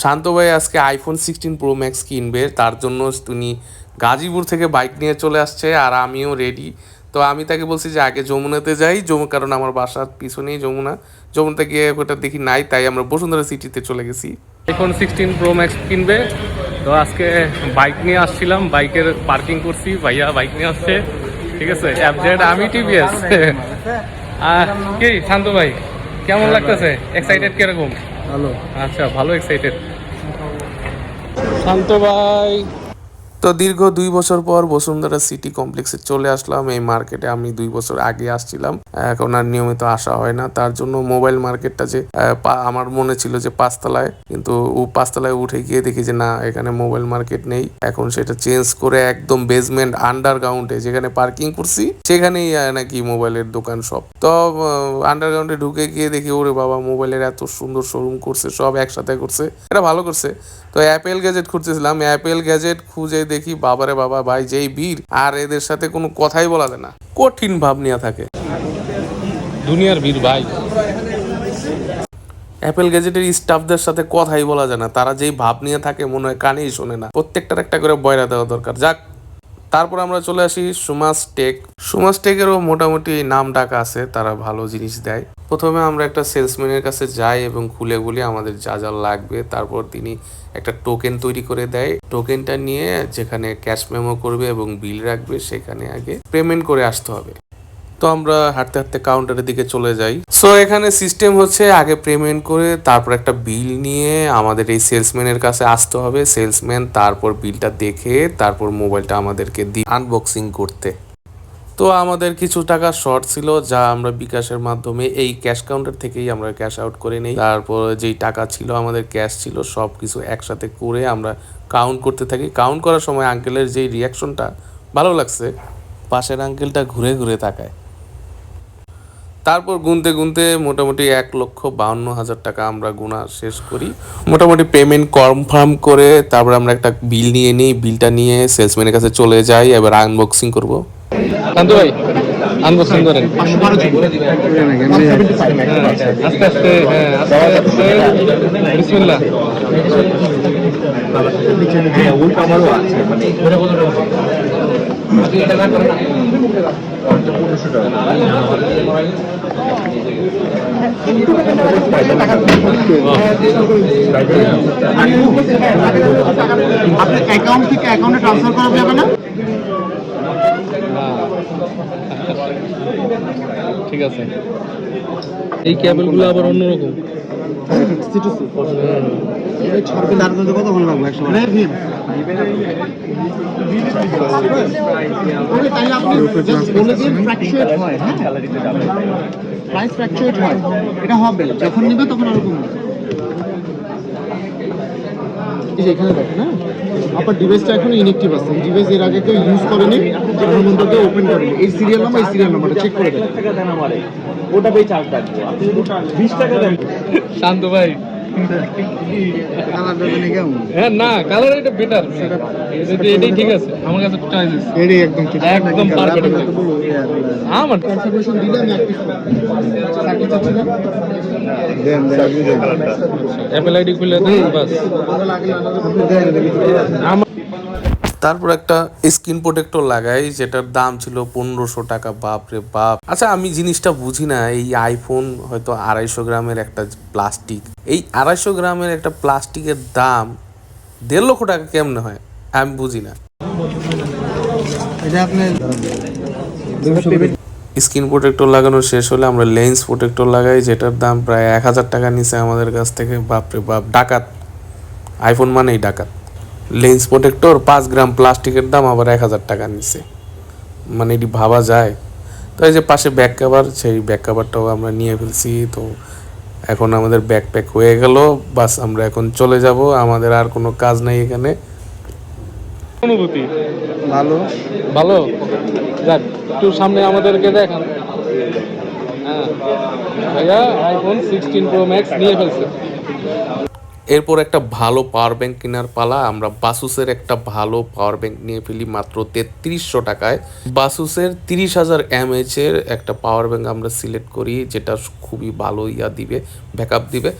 শান্ত ভাই আজকে iPhone sixteen pro max কিনবে তার জন্য তিনি গাজীপুর থেকে বাইক নিয়ে চলে আসছে আর আমিও রেডি তো আমি তাকে বলছি যে আগে যমুনাতে যাই যমু কারণ আমার বাসার পিছনেই যমুনা। যমুনাতে গিয়ে ওটা দেখি নাই তাই আমরা বসুন্ধরা সিটিতে চলে গেছি। আইফোন সিক্সটিন প্রো ম্যাক্স কিনবে। তো আজকে বাইক নিয়ে আসছিলাম বাইকের পার্কিং করছি ভাইয়া বাইক নিয়ে আসছে। ঠিক আছে অ্যাপজেড আমি টিভিএস কি শান্ত ভাই কেমন লাগতেছে? এক্সাইটেড কীরকম? ভালো। আচ্ছা ভালো এক্সাইটেড শান্ত ভাই। তো দীর্ঘ দুই বছর পর বসুন্ধরা সিটি কমপ্লেক্সে চলে আসলাম। এই মার্কেটে আমি দুই বছর আগে আসছিলাম। এখন আর নিয়মিত আসা হয় না। তার জন্য মোবাইল মার্কেটটা যে আমার মনে ছিল যে পাঁচতলায়। কিন্তু ও পাঁচতলায় উঠে গিয়ে দেখি যে, না, এখানে মোবাইল মার্কেট নেই। এখন সেটা চেঞ্জ করে একদম বেসমেন্ট আন্ডারগ্রাউন্ডে যেখানে পার্কিং করছি, সেখানেই নাকি মোবাইলের দোকান সব। তো আন্ডারগ্রাউন্ডে ঢুকে গিয়ে দেখি, ওরে বাবা, মোবাইলের এত সুন্দর শোরুম করছে, সব একসাথে করছে। এটা ভালো করছে। তো অ্যাপেল গ্যাজেট খুঁজতেছিলাম। অ্যাপেল গ্যাজেট খুঁজে দেখি বাবারে বাবা ভাই যেই বীর আর এদের সাথে কোনো কথাই বলা যায় না। কঠিন ভাব নিয়ে থাকে। দুনিয়ার বীর ভাই। অ্যাপেল গ্যাজেটের স্টাফদের সাথে কথাই বলা যায় না। তারা যেই ভাব নিয়ে থাকে মনে হয় কানেই শোনে না। প্রত্যেকটার একটা করে বয়রা দেওয়া দরকার। যাক তারপর আমরা চলে আসি সুমাস টেক। সুমাস টেকেরও মোটামুটি নাম ডাকা আছে, তারা ভালো জিনিস দেয়। প্রথমে আমরা একটা সেলসম্যানের কাছে যাই এবং খুলে বলি আমাদের যা যা লাগবে। তারপর তিনি একটা টোকেন তৈরি করে দেয়। টোকেনটা নিয়ে যেখানে ক্যাশ মেমো করবে এবং বিল রাখবে, সেখানে আগে পেমেন্ট করে আসতে হবে। তো আমরা হাঁটতে হাঁটতে কাউন্টারের দিকে চলে যাই। সো এখানে সিস্টেম হচ্ছে আগে পেমেন্ট করে, তারপর একটা বিল নিয়ে আমাদের এই সেলসম্যানের কাছে আসতে হবে। সেলসম্যান তারপর বিলটা দেখে, তারপর মোবাইলটা আমাদেরকে দি আনবক্সিং করতে। তো আমাদের কিছু টাকা শর্ট ছিল, যা আমরা বিকাশের মাধ্যমে এই ক্যাশ কাউন্টার থেকেই আমরা ক্যাশ আউট করে নিই। তারপর যেই টাকা ছিল, আমাদের ক্যাশ ছিল সব কিছু একসাথে করে আমরা কাউন্ট করতে থাকি। কাউন্ট করার সময় আঙ্কেলের যেই রিয়াকশনটা ভালো লাগছে, পাশের আঙ্কেলটা ঘুরে ঘুরে তাকায়। তারপর গুনতে গুনতে মোটামুটি এক লক্ষ বাউন্ন হাজার টাকা আমরা গুণা শেষ করি। মোটামুটি পেমেন্ট কনফার্ম করে তারপর আমরা একটা বিল নিয়ে নিই বিলটা নিয়ে সেলসম্যানের কাছে চলে যাই এবার আনবক্সিং করব। শান্ত ভাই আনবক্সিং করেন। আস্তে আস্তে হ্যাঁ আস্তে আস্তে। বিসমিল্লাহ। আপনার অ্যাকাউন্ট থেকে অ্যাকাউন্টে ট্রান্সফার করা যাবে না? ঠিক আছে। এই ক্যাবেলগুলো আবার অন্যরকম। ছাড়বে দাঁড় দিতে কত ভালো লাগবে একশো ফ্র্যাকচুয়েট হয়। হ্যাঁ প্রাইস ফ্র্যাকচুয়েট হয়। এটা হবে। যখন নেবে তখন এখানে দেখেন হ্যাঁ আপনার ডিভাইসটা এখন ইনএক্টিভ আছে এই ডিভাইস এর আগে কেউ ইউজ করেনি ওপেন করেনি এই সিরিয়াল নাম্বার এই সিরিয়াল নাম্বারটা চেক করে দেখেন ওটা পেয়ে চার্জ রাখব আপনি যদি বিশ টাকা দেন শান্ত ভাই। হ্যাঁ না কালার এটা বেটার এটাই ঠিক আছে। আমার কাছে চয়েস এটাই একদম একদম perfect। আমার কনফার্মেশন দিলে আমি অ্যাক্টিভ সার্কিট চাচ্ছিলাম দেন দেন দেন। অ্যাপেল আইডি খুলে দেন বাস। আমার তারপর একটা স্ক্রিন প্রোটেক্টর লাগাই যেটার দাম ছিল পনেরোশো টাকা বাপ রে বাপ। আচ্ছা আমি জিনিসটা বুঝি না এই আইফোন হয়তো আড়াইশো গ্রামের একটা প্লাস্টিক এই আড়াইশো গ্রামের একটা প্লাস্টিকের দাম দেড় লক্ষ টাকা কেমনে হয়? আমি বুঝি না। এটা আপনি স্ক্রিন প্রোটেক্টর লাগানো শেষ হলে আমরা লেন্স প্রোটেক্টর লাগাই যেটার দাম প্রায় এক হাজার টাকা নিচে আমাদের কাছ থেকে। বাপরে বাপ ডাকাত। আইফোন মানেই ডাকাত। লেন্স প্রোটেক্টর পাঁচ গ্রাম প্লাস্টিকের দাম আবার এক হাজার টাকা নিচে মানে এটি ভাবা যায়। তো এই যে পাশে ব্যাক কাভার সেই ব্যাক কাভারটাও আমরা নিয়ে ফেলছি। তো এখন আমাদের ব্যাকপ্যাক হয়ে গেল। বাস আমরা এখন চলে যাব। আমাদের আর কোনো কাজ নাই এখানে। অনুভূতি? ভালো। ভালো? যাক একটু সামনে আমাদেরকে দেখান। হ্যাঁ ভাইয়া আইফোন সিক্সটিন প্রো ম্যাক্স নিয়ে ফেলছে। এরপর একটা ভালো পাওয়ার ব্যাংক কেনার পালা, আমরা বাসুসের একটা ভালো পাওয়ার ব্যাংক নিয়ে ফেলি মাত্র তেত্রিশশো টাকায়। বাসুসের তিরিশ হাজার এমএচ এর একটা পাওয়ার ব্যাংক আমরা সিলেক্ট করি, যেটা খুবই ভালো ইয়া দিবে ব্যাকআপ দিবে।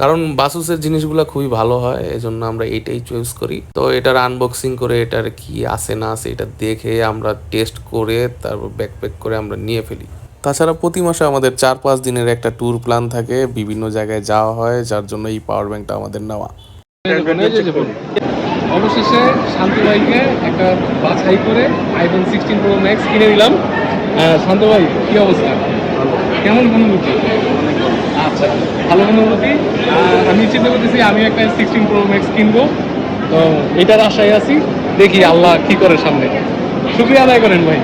কারণ বাসুসের জিনিসগুলো খুবই ভালো হয়, এজন্য আমরা এটাই চয়েস করি। তো এটার আনবক্সিং করে এটার কি আছে না আছে এটা দেখে আমরা টেস্ট করে, তারপর ব্যাকপ্যাক করে আমরা নিয়ে ফেলি। তাছাড়া প্রতি মাসে আমাদের চার পাঁচ দিনের একটা ট্যুর প্ল্যান থাকে, বিভিন্ন জায়গায় যাওয়া হয়, যার জন্য এই পাওয়ার ব্যাংকটা আমাদের নেওয়া। অবশেষে শান্ত ভাইকে একটা বাছাই করে আইফোন সিক্সটিন প্রো ম্যাক্স কিনে দিলাম শান্ত ভাই কি অবস্থা? কেমন অনুভূতি আচ্ছা ভালো অনুভূতি আমি চিন্তা করতেছি, আমি একটা সিক্সটিন প্রো ম্যাক্স কিনবো। তো এটার আশায় আছি। দেখি আল্লাহ কি করে সামনে। শুক্রিয়া আদায় করেন ভাই।